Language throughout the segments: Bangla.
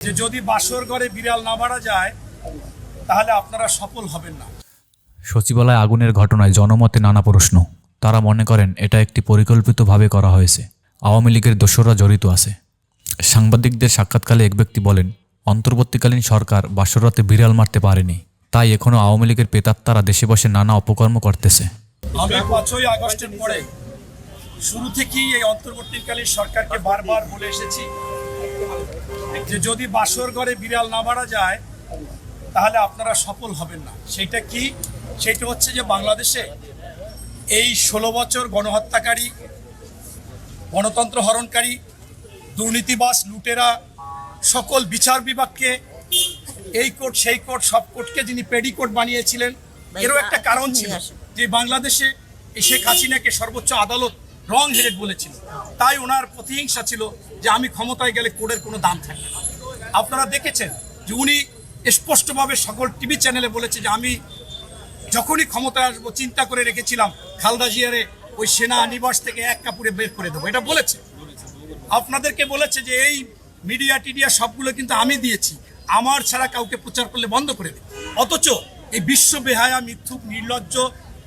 যে যদি বাসর ঘরে বিড়াল না মারা যায় তাহলে আপনারা সফল হবেন না। সচিবালয় আগুনের ঘটনায় জনমতে নানা প্রশ্ন। তারা মনে করেন এটা একটি পরিকল্পিতভাবে করা হয়েছে। আওয়ামী লীগের দোসররা জড়িত আছে। সাংবাদিকদের সাক্ষাৎকালে এক ব্যক্তি বলেন অন্তর্বর্তীকালীন সরকার বাসররাতে বিড়াল মারতে পারেনি। তাই এখনও আওয়ামী লীগের পেতাত্তারা দেশে বসে নানা অপকর্ম করতেছে। আমি পাঁচই আগস্টের পরে শুরু থেকেই এই অন্তর্বর্তীকালীন সরকারকে বারবার বলে এসেছি। যে যদি বাসর ঘরে বিড়াল না মারা যায় তাহলে আপনারা সফল হবেন না। সেটা কি? সেটা হচ্ছে যে বাংলাদেশে এই ষোলো বছর গণহত্যাকারী গণতন্ত্র হরণকারী দুর্নীতিবাস লুটেরা সকল বিচার বিভাগকে এই কোর্ট সেই কোর্ট সব কোর্টকে যিনি পেডিকোর্ট বানিয়েছিলেন এরও একটা কারণ ছিল যে বাংলাদেশে শেখ হাসিনাকে সর্বোচ্চ আদালত রং হেরেড বলেছিল। তাই ওনার প্রতিহিংসা ছিল যে আমি ক্ষমতায় গেলে কোডের কোনো দাম থাকবে না। আপনারা দেখেছেন যে উনি স্পষ্টভাবে সকল টিভি চ্যানেলে বলেছে যে আমি যখনই ক্ষমতায় আসব চিন্তা করে রেখেছিলাম, খালদা জিয়ারে ওই সেনা নিবাস থেকে এক কাপড়ে বের করে দেবো। এটা বলেছে। আপনাদেরকে বলেছে যে এই মিডিয়া টিডিয়া সবগুলো কিন্তু আমি দিয়েছি। আমার ছাড়া কাউকে প্রচার করলে বন্ধ করে দেবে অথচ এই বিশ্ব বেহায়া, মিথ্যুক, নির্লজ্জ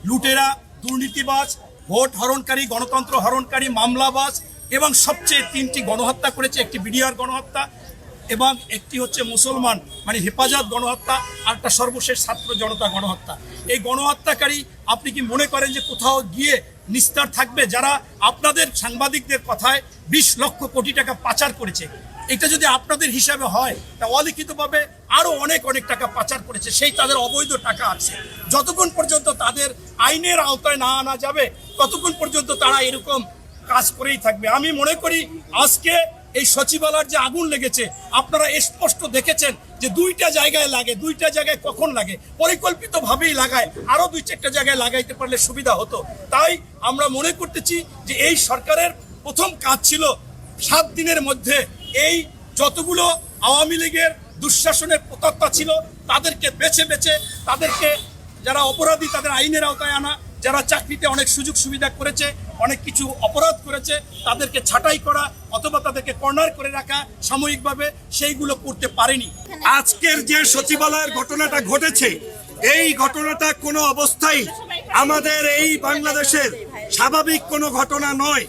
লুটেরা, দুর্নীতিবাজ ভোট হরণকারী, গণতন্ত্র হরণকারী, মামলাবাজ এবং সবচেয়ে তিনটি গণহত্যা করেছে, একটি বিডিআর গণহত্যা এবং একটি হচ্ছে মুসলমান মানে হেফাজত গণহত্যা, আর একটা সর্বশেষ ছাত্র জনতা গণহত্যা। এই গণহত্যাকারী, আপনি কি মনে করেন যে কোথাও গিয়ে নিস্তার থাকবে? যারা আপনাদের সাংবাদিকদের কথায় বিশ লক্ষ কোটি টাকা পাচার করেছে, এটা যদি আপনাদের হিসাবে হয়, তা অলিখিতভাবে আরও অনেক অনেক টাকা পাচার করেছে, সেই তাদের অবৈধ টাকা আছে। যতক্ষণ পর্যন্ত তাদের আইনের আওতায় না আনা যাবে, ততক্ষণ পর্যন্ত তারা এরকম কাজ করেই থাকবে। আমি মনে করি আজকে এই সচিবালয়ের যে আগুন লেগেছে, আপনারা স্পষ্ট দেখেছেন যে দুইটা জায়গায় লাগে, দুইটা জায়গায় কখন লাগে? পরিকল্পিতভাবেই লাগায় আরও দুই চারটা জায়গায় লাগাইতে পারলে সুবিধা হতো। তাই আমরা মনে করতেছি যে এই সরকারের প্রথম কাজ ছিল সাত দিনের মধ্যে এই যতগুলো আওয়ামী লীগের দুঃশাসনের প্রতাত্তা ছিল, তাদেরকে বেছে বেছে তাদেরকে যারা অপরাধী তাদের আইনের আওতায় আনা, যারা চাকরিতে অনেক সুযোগ সুবিধা করেছে, অনেক কিছু অপরাধ করেছে, তাদেরকে ছাঁটাই করা অথবা তাদেরকে কর্নার করে রাখা সাময়িকভাবে সেইগুলো করতে পারেনি। আজকের যে সচিবালয়ের ঘটনাটা ঘটেছে, এই ঘটনাটা কোনো অবস্থায় আমাদের এই বাংলাদেশের স্বাভাবিক কোনো ঘটনা নয়।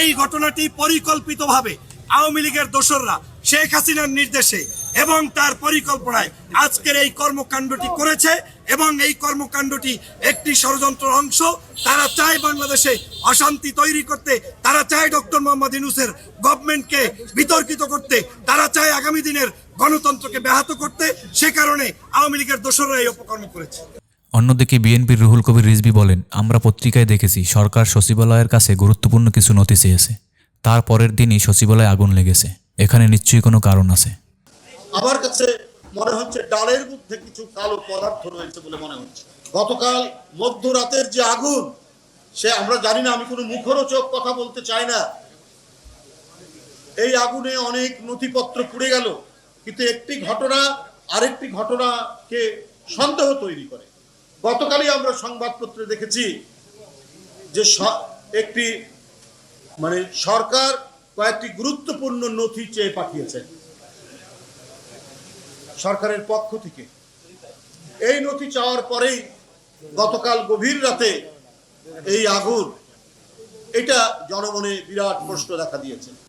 এই ঘটনাটি পরিকল্পিতভাবে আওয়ামী লীগের দোসররা শেখ হাসিনার নির্দেশে এবং তার পরিকল্পনায় আজকের এই কর্মকাণ্ডটি করেছে এবং এই কর্মকাণ্ডটি একটি ষড়যন্ত্রের অংশ। তারা চায় বাংলাদেশে অশান্তি তৈরি করতে, তারা চায় ডক্টর মোহাম্মদ ইনুসের গভর্নমেন্টকে বিতর্কিত করতে, তারা চায় আগামী দিনের গণতন্ত্রকে ব্যাহত করতে। সে কারণে আওয়ামী লীগের দোসররা এই অপকর্ম করেছে। অন্যদিকে বিএনপির রুহুল কবির রিজভি বলেন, আমরা পত্রিকায় দেখেছি, সরকার সচিবালয়ের কাছে গুরুত্বপূর্ণ কিছু নথি চেয়েছে তার পরের দিনই সচিবালয়ে আগুন লেগেছে। এখানে নিশ্চয়ই কোনো কারণ আছে। আমার কাছে মনে হচ্ছে ডালের মধ্যে কিছু কালো পদার্থ রয়েছে বলে মনে হচ্ছে। গতকাল মধ্যরাতের যে আগুন, সে আমরা জানি না, আমি কোনো মুখরোচক কথা বলতে চাই না। এই আগুনে অনেক নথিপত্র পুড়ে গেল, কিন্তু একটি ঘটনা, আরেকটি ঘটনাকে সন্দেহ তৈরি করে। গতকালই আমরা সংবাদপত্রে দেখেছি যে একটি মানে সরকার কয়েকটি গুরুত্বপূর্ণ নথি চেয়ে পাঠিয়েছে সরকারের পক্ষ থেকে। এই নথি চাওয়ার পরেই গতকাল গভীর রাতে এই আগুন, এটা জনমনে বিরাট প্রশ্ন দেখা দিয়েছে।